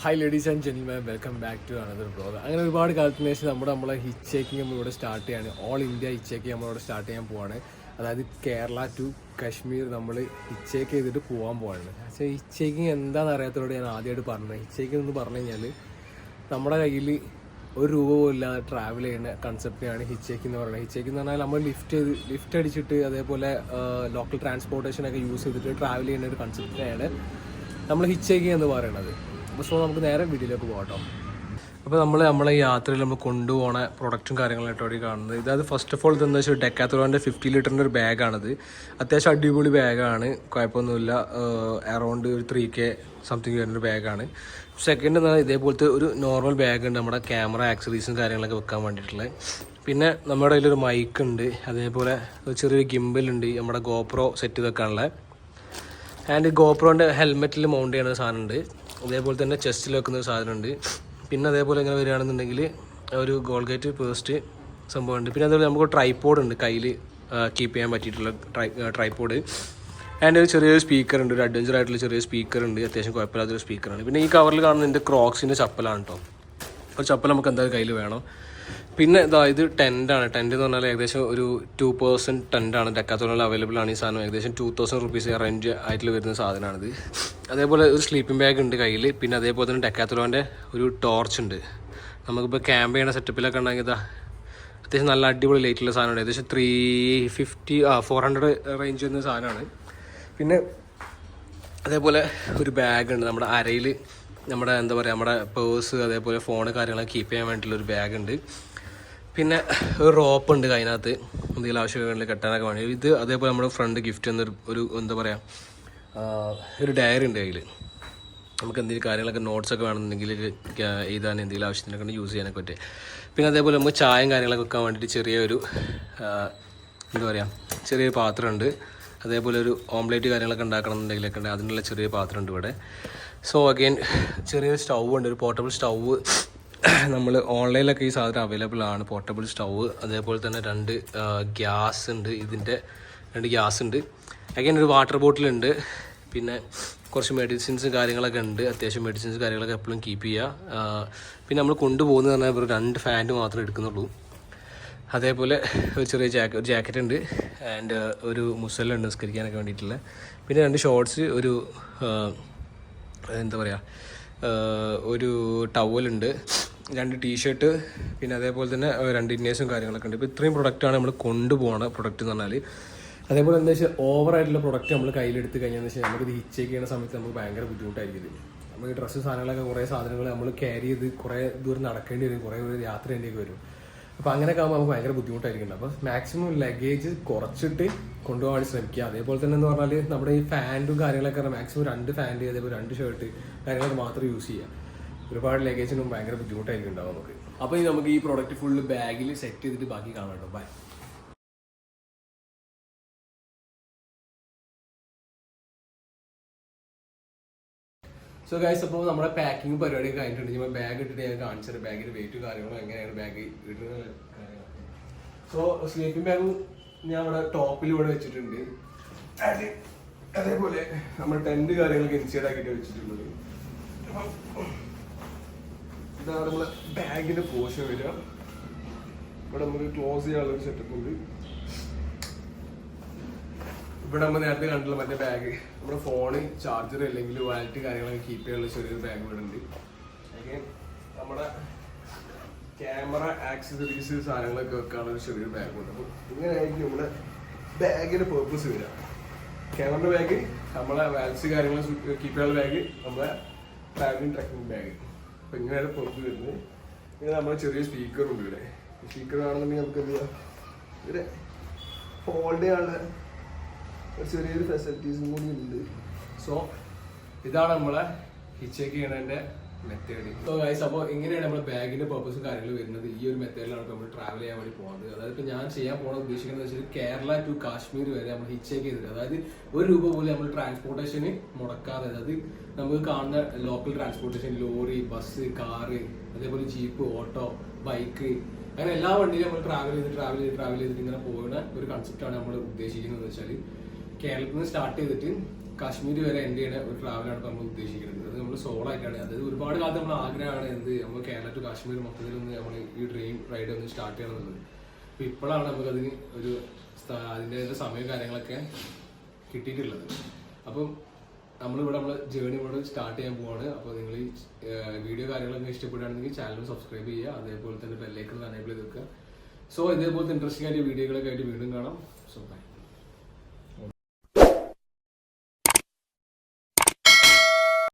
Hi ladies and gentleman welcome back to another blog അങ്ങനെ ഒരുപാട് കാലത്തിന് ശേഷം നമ്മുടെ നമ്മളെ ഹിച്ച് ചേക്കിങ് നമ്മളിവിടെ സ്റ്റാർട്ട് ചെയ്യാണ്. ഓൾ ഇന്ത്യ ഹിച്ച് ചേക്കിങ് നമ്മളിവിടെ സ്റ്റാർട്ട് ചെയ്യാൻ പോവാണ്. അതായത് കേരള ടു കാശ്മീർ നമ്മൾ ഹിച്ച് ചേക്ക് ചെയ്തിട്ട് പോകാൻ പോവാണ്. പക്ഷേ ഹിച്ച് ചേക്കിങ് എന്താണെന്ന് അറിയാത്തതോട് ഞാൻ ആദ്യമായിട്ട് പറഞ്ഞത്. ഹിച്ച് ചേക്കിങ് എന്ന് പറഞ്ഞു കഴിഞ്ഞാൽ നമ്മുടെ കയ്യിൽ ഒരു രൂപ പോലും ഇല്ലാതെ ട്രാവൽ ചെയ്യുന്ന കൺസെപ്റ്റാണ് ഹിച്ചേക്ക് എന്ന് പറയുന്നത്. ഹിച്ചേക്ക് എന്ന് പറഞ്ഞാൽ നമ്മൾ ലിഫ്റ്റ് ചെയ്ത് ലിഫ്റ്റ് അടിച്ചിട്ട് അതേപോലെ ലോക്കൽ ട്രാൻസ്പോർട്ടേഷനൊക്കെ യൂസ് ചെയ്തിട്ട് ട്രാവൽ ചെയ്യുന്ന ഒരു കൺസെപ്റ്റിനെയാണ് നമ്മൾ ഹിച്ചേക്കിങ് എന്ന് പറയുന്നത്. സോ നമുക്ക് നേരെ വീഡിയോയിലേക്ക് പോകട്ടോ അപ്പോൾ നമ്മൾ നമ്മളെ യാത്രയിൽ നമ്മൾ കൊണ്ടുപോകണ പ്രൊഡക്റ്റും കാര്യങ്ങളായിട്ടാണ് കാണുന്നത്. ഇതായത് ഫസ്റ്റ് ഓഫ് ഓൾ ഇതെന്ന് വെച്ചാൽ ഡെക്കാത്തോളന്റെ ഫിഫ്റ്റി ലിറ്ററിന്റെ ഒരു ബാഗാണിത് അത്യാവശ്യം അടിപൊളി ബാഗാണ് കുഴപ്പമൊന്നുമില്ല. അറൗണ്ട് ഒരു ത്രീ കെ സംതിങ് വരുന്നൊരു ബാഗാണ് സെക്കൻഡ് എന്ന് പറഞ്ഞാൽ ഇതേപോലത്തെ ഒരു നോർമൽ ബാഗ് ഉണ്ട് നമ്മുടെ ക്യാമറ ആക്സറീസും കാര്യങ്ങളൊക്കെ വെക്കാൻ വേണ്ടിയിട്ടുള്ളത്. പിന്നെ നമ്മുടെ കയ്യിലൊരു മൈക്ക് ഉണ്ട്. അതേപോലെ ചെറിയൊരു ഗിംബലുണ്ട് നമ്മുടെ ഗോപ്രോ സെറ്റ് വെക്കാനുള്ള. ആൻഡ് ഗോപ്രോന്റെ ഹെൽമെറ്റിൽ മൗണ്ട് ചെയ്യുന്ന സാധനമുണ്ട് അതേപോലെ തന്നെ ചെസ്റ്റിൽ വെക്കുന്ന ഒരു സാധനമുണ്ട്. പിന്നെ അതേപോലെ ഇങ്ങനെ വരികയാണെന്നുണ്ടെങ്കിൽ ഒരു ഗോൾഗേറ്റ് പേസ്റ്റ് സംഭവമുണ്ട്. പിന്നെ അതേപോലെ നമുക്ക് ട്രൈപോഡ് ഉണ്ട് കയ്യിൽ കീപ്പ് ചെയ്യാൻ പറ്റിയിട്ടുള്ള ട്രൈ ട്രൈപ്പോഡ് ആൻഡ് ഒരു ചെറിയൊരു സ്പീക്കർ ഉണ്ട്. ഒരു അഡ്വഞ്ചർ ആയിട്ടുള്ള ചെറിയ സ്പീക്കർ ഉണ്ട്. അത്യാവശ്യം കുഴപ്പമില്ലാത്തൊരു സ്പീക്കറാണ് പിന്നെ ഈ കവറിൽ കാണുന്ന എന്റെ ക്രോക്സിന്റെ ചപ്പലാണ് കേട്ടോ ഒരു ചപ്പൽ നമുക്ക് എന്തായാലും കയ്യിൽ വേണം. പിന്നെ ഇതാ ഇത് ടെന്റാണ് ടെന്റ് എന്ന് പറഞ്ഞാൽ ഏകദേശം ഒരു ടു പേഴ്സന്റ് ആണ്. ഡെക്കാത്തോണിൽ അവൈലബിൾ ആണ് ഈ സാധനം. ഏകദേശം ടു തൗസൻഡ് റുപ്പീസ് റെന്റ് ആയിട്ട് വരുന്ന സാധനമാണിത്. അതേപോലെ ഒരു സ്ലീപ്പിംഗ് ബാഗ് ഉണ്ട് കയ്യിൽ പിന്നെ അതേപോലെ തന്നെ ഡെക്കാത്തോളന്റെ ഒരു ടോർച്ച് ഉണ്ട്. നമുക്കിപ്പോൾ ക്യാമ്പ് ചെയ്യണ സെറ്റപ്പിലൊക്കെ ഉണ്ടെങ്കിൽ ഇതാ അത്യാവശ്യം നല്ല അടിപൊളി ലൈറ്റുള്ള സാധനമാണ്. ഏകദേശം ത്രീ ഫിഫ്റ്റി ആ ഫോർ ഹൺഡ്രഡ് റേഞ്ച് വരുന്ന സാധനമാണ്. പിന്നെ അതേപോലെ ഒരു ബാഗ് ഉണ്ട്. നമ്മുടെ അരയിൽ നമ്മുടെ എന്താ പറയുക നമ്മുടെ പേഴ്സ് അതേപോലെ ഫോൺ കാര്യങ്ങളൊക്കെ കീപ്പ് ചെയ്യാൻ വേണ്ടിയിട്ടുള്ള ഒരു ബാഗ് ഉണ്ട്. പിന്നെ ഒരു റോപ്പ് ഉണ്ട് അതിനകത്ത്. എന്തെങ്കിലും ആവശ്യങ്ങളിൽ കെട്ടാനൊക്കെ വേണ്ടി ഇത് അതേപോലെ നമ്മുടെ ഫ്രണ്ട് ഗിഫ്റ്റ് എന്നൊരു ഒരു എന്താ പറയുക ഒരു ഡയറി ഉണ്ട് കയ്യിൽ നമുക്ക് എന്തെങ്കിലും കാര്യങ്ങളൊക്കെ നോട്ട്സ് ഒക്കെ വേണമെന്നുണ്ടെങ്കിൽ എഴുതാൻ എന്തെങ്കിലും ആവശ്യത്തിനൊക്കെ യൂസ് ചെയ്യാനൊക്കെ പറ്റും. പിന്നെ അതേപോലെ നമുക്ക് ചായയും കാര്യങ്ങളൊക്കെ വെക്കാൻ വേണ്ടിയിട്ട് ചെറിയൊരു എന്താ പറയുക ചെറിയൊരു പാത്രമുണ്ട്. അതേപോലെ ഒരു ഓംലേറ്റ് കാര്യങ്ങളൊക്കെ ഉണ്ടാക്കണം എന്നുണ്ടെങ്കിലൊക്കെ ഉണ്ട്. അതിനുള്ള ചെറിയ പാത്രമുണ്ട് ഇവിടെ. സോ അഗെയിൻ ചെറിയൊരു സ്റ്റൗ ഉണ്ട്. ഒരു പോർട്ടബിൾ സ്റ്റൗവ് നമ്മൾ ഓൺലൈനിലൊക്കെ ഈ സാധനം അവൈലബിൾ ആണ്. പോർട്ടബിൾ സ്റ്റൗവ് അതേപോലെ തന്നെ രണ്ട് ഗ്യാസ് ഉണ്ട്. ഇതിന്റെ രണ്ട് ഗ്യാസ് ഉണ്ട്. അഗൈൻ ഒരു വാട്ടർ ബോട്ടിലുണ്ട് പിന്നെ കുറച്ച് മെഡിസിൻസ് കാര്യങ്ങളൊക്കെ ഉണ്ട്. അത്യാവശ്യം മെഡിസിൻസ് കാര്യങ്ങളൊക്കെ എപ്പോഴും കീപ്പ് ചെയ്യുക പിന്നെ നമ്മൾ കൊണ്ടുപോകുന്നത് പറഞ്ഞാൽ വെറും രണ്ട് ഫാന്റ് മാത്രമേ എടുക്കുന്നുള്ളൂ. അതേപോലെ ഒരു ചെറിയ ജാക്കറ്റ് ഒരു ജാക്കറ്റ് ഉണ്ട്. ആൻഡ് ഒരു മുസലുണ്ട് നിസ്കരിക്കാനൊക്കെ വേണ്ടിയിട്ടുള്ള. പിന്നെ രണ്ട് ഷോർട്സ് ഒരു എന്താ പറയുക ഒരു ടവലുണ്ട് രണ്ട് ടീഷർട്ട് പിന്നെ അതേപോലെ തന്നെ രണ്ട് ഇന്നേഴ്സും കാര്യങ്ങളൊക്കെ ഉണ്ട്. ഇപ്പോൾ ഇത്രയും പ്രൊഡക്റ്റാണ് നമ്മൾ കൊണ്ടുപോകണ പ്രൊഡക്റ്റ് എന്ന് പറഞ്ഞാൽ അതേപോലെ എന്താ വെച്ചാൽ ഓവറായിട്ടുള്ള പ്രൊഡക്റ്റ് നമ്മൾ കയ്യിലെടുത്ത് കഴിഞ്ഞാൽ വെച്ചാൽ നമുക്ക് ഇത് ഹിച്ചേക്ക് ചെയ്യുന്ന സമയത്ത് നമുക്ക് ഭയങ്കര ബുദ്ധിമുട്ടായിരിക്കും നമുക്ക് ഡ്രസ്സ് സാധനങ്ങളൊക്കെ കുറേ സാധനങ്ങൾ നമ്മൾ ക്യാരി ചെയ്ത് കുറേ ദൂരം നടക്കേണ്ടി വരും കുറേ യാത്ര ചെയ്യേണ്ടി വരും. അപ്പോൾ അങ്ങനെയൊക്കെ ആകുമ്പോൾ നമുക്ക് ഭയങ്കര ബുദ്ധിമുട്ടായിരിക്കും അപ്പോൾ മാക്സിമം ലഗേജ് കുറച്ചിട്ട് കൊണ്ടുപോകാൻ ശ്രമിക്കുക. അതേപോലെ തന്നെ എന്ന് പറഞ്ഞാൽ നമ്മുടെ ഈ ഫാന്റും കാര്യങ്ങളൊക്കെ മാക്സിമം രണ്ട് ഫാന്റ് അതേപോലെ രണ്ട് ഷർട്ട് കാര്യങ്ങളൊക്കെ മാത്രം യൂസ് ചെയ്യുക. ഒരുപാട് ലഗേജിനും ഭയങ്കര ബുദ്ധിമുട്ടായിരിക്കും ഉണ്ടാവും നമുക്ക് അപ്പോൾ ഇനി നമുക്ക് ഈ പ്രോഡക്റ്റ് ഫുള്ള് ബാഗിൽ സെറ്റ് ചെയ്തിട്ട് ബാക്കി കാണാം ബൈ സോ ഗൈസ് അപ്പോൾ നമ്മുടെ പാക്കിംഗ് പരിപാടി കഴിഞ്ഞിട്ടുണ്ട്. ഞാൻ ബാഗ് ഇട്ടിട്ട് ഞാൻ കാണിച്ചത് ബാഗിന്റെ വെയിറ്റ് കാര്യങ്ങളും എങ്ങനെയാണ് ബാഗ് ഇടുന്ന സോ സ്ലീപ്പിംഗ് ബാഗ് ഞാൻ ഇവിടെ ടോപ്പിൽ ഇവിടെ വെച്ചിട്ടുണ്ട്. അതേപോലെ നമ്മൾ ടെന്റ് കാര്യങ്ങളൊക്കെ ഇൻസൈഡ് ആക്കിയിട്ട് അപ്പം ഇതാണ് നമ്മളെ ബാഗിന്റെ പോഷൻ വരിക. ഇവിടെ നമുക്ക് ക്ലോസ് ചെയ്യാനുള്ള ഒരു സെറ്റപ്പ് ഉണ്ട്. ഇവിടെ നമ്മൾ നേരത്തെ കണ്ടുള്ള മറ്റേ ബാഗ് നമ്മുടെ ഫോണ് ചാർജർ അല്ലെങ്കിൽ വാലറ്റ് കാര്യങ്ങളൊക്കെ കീപ്പ് ചെയ്യാനുള്ള ചെറിയൊരു ബാഗ് ഇവിടെ ഉണ്ട്. Again, നമ്മുടെ ക്യാമറ ആക്സസറീസ് സാധനങ്ങളൊക്കെ വെക്കാനുള്ള ചെറിയൊരു ബാഗ് ഉണ്ട്. അപ്പോൾ ഇങ്ങനെയായിരിക്കും നമ്മുടെ ബാഗിന്റെ പേർപ്പസ് വരിക. ക്യാമറ ബാഗ് നമ്മളെ വാലറ്റ്സ് കാര്യങ്ങൾ കീപ്പ് ചെയ്യാനുള്ള ബാഗ് നമ്മളെ ട്രാവലിംഗ് ട്രക്കിംഗ് ബാഗ് അപ്പോൾ ഇങ്ങനെയാണ് പുറത്ത് വരുന്നത്. ഇങ്ങനെ നമ്മുടെ ചെറിയ സ്പീക്കർ ഉണ്ട് ഇവിടെ. സ്പീക്കർ ആണെന്നുണ്ടെങ്കിൽ നമുക്ക് എന്ത് ചെയ്യാം? ഇവിടെ ഹോൾഡ് ആണ് ചെറിയൊരു ഫെസിലിറ്റീസും കൂടി ഉണ്ട്. സോ ഇതാണ് നമ്മളെ ഹിച്ചേക്ക് ചെയ്യണതിന്റെ മെത്തേഡ് സോ ഗൈസ് അപ്പോൾ ഇങ്ങനെയാണ് നമ്മുടെ ബാഗിന്റെ പർപ്പസും കാര്യങ്ങൾ വരുന്നത്? ഈ ഒരു മെത്തേഡിലാണ് നമ്മൾ ട്രാവൽ ചെയ്യാൻ വേണ്ടി പോകുന്നത്. അതായത് ഇപ്പോൾ ഞാൻ ചെയ്യാൻ പോകണം ഉദ്ദേശിക്കുന്നത് വെച്ചാൽ കേരള ടു കാശ്മീർ വരെ നമ്മൾ ഹിച്ച് ഹിച്ചേക്ക് ചെയ്തിട്ട് അതായത് ഒരു രൂപ പോലും നമ്മൾ ട്രാൻസ്പോർട്ടേഷന് മുടക്കാതെ അതായത് നമുക്ക് കാണുന്ന local transportation lorry bus car അതേപോലെ ജീപ്പ് ഓട്ടോ ബൈക്ക് അങ്ങനെ എല്ലാ വണ്ടിയിലും നമ്മൾ ട്രാവൽ ചെയ്ത് ട്രാവൽ ചെയ്ത് ട്രാവൽ ചെയ്തിട്ട് ഇങ്ങനെ പോകുന്ന ഒരു കൺസെപ്റ്റാണ് നമ്മൾ ഉദ്ദേശിക്കുന്നത് വെച്ചാൽ കേരളത്തിൽ നിന്ന് സ്റ്റാർട്ട് ചെയ്തിട്ട് കാശ്മീർ വരെ എൻഡ് ചെയ്യുന്ന ഒരു ട്രാവലാണ് നമ്മൾ ഉദ്ദേശിക്കുന്നത്. അത് നമ്മൾ സോളോ ആയിട്ടാണ്. അതായത് ഒരുപാട് കാലത്ത് നമ്മൾ ആഗ്രഹമാണ് എന്ത് നമ്മൾ കേരള ടു കാശ്മീർ മൊത്തത്തിൽ ഒന്ന് നമ്മൾ ഈ ഡ്രീം റൈഡ് ഒന്ന് സ്റ്റാർട്ട് ചെയ്യണം എന്നുള്ളത്. അപ്പൊ ഇപ്പോഴാണ് നമുക്കതിന് ഒരു അതിന്റെ സമയം കാര്യങ്ങളൊക്കെ കിട്ടിയിട്ടുള്ളത്. അപ്പം നമ്മളിവിടെ നമ്മൾ ജേണി ഇവിടെ സ്റ്റാർട്ട് ചെയ്യാൻ പോവാണ്. അപ്പോൾ നിങ്ങൾ ഈ വീഡിയോ കാര്യങ്ങളൊക്കെ ഇഷ്ടപ്പെടുകയാണെങ്കിൽ ചാനൽ സബ്സ്ക്രൈബ് ചെയ്യുക. അതേപോലെ തന്നെ ബെല്ലൈക്കൺ എനേബിൾ ചെയ്ത് വെക്കുക. സോ ഇതേപോലത്തെ ഇൻട്രസ്റ്റിംഗ് ആയിട്ട് വീഡിയോകളൊക്കെ ആയിട്ട് വീണ്ടും കാണാം. So by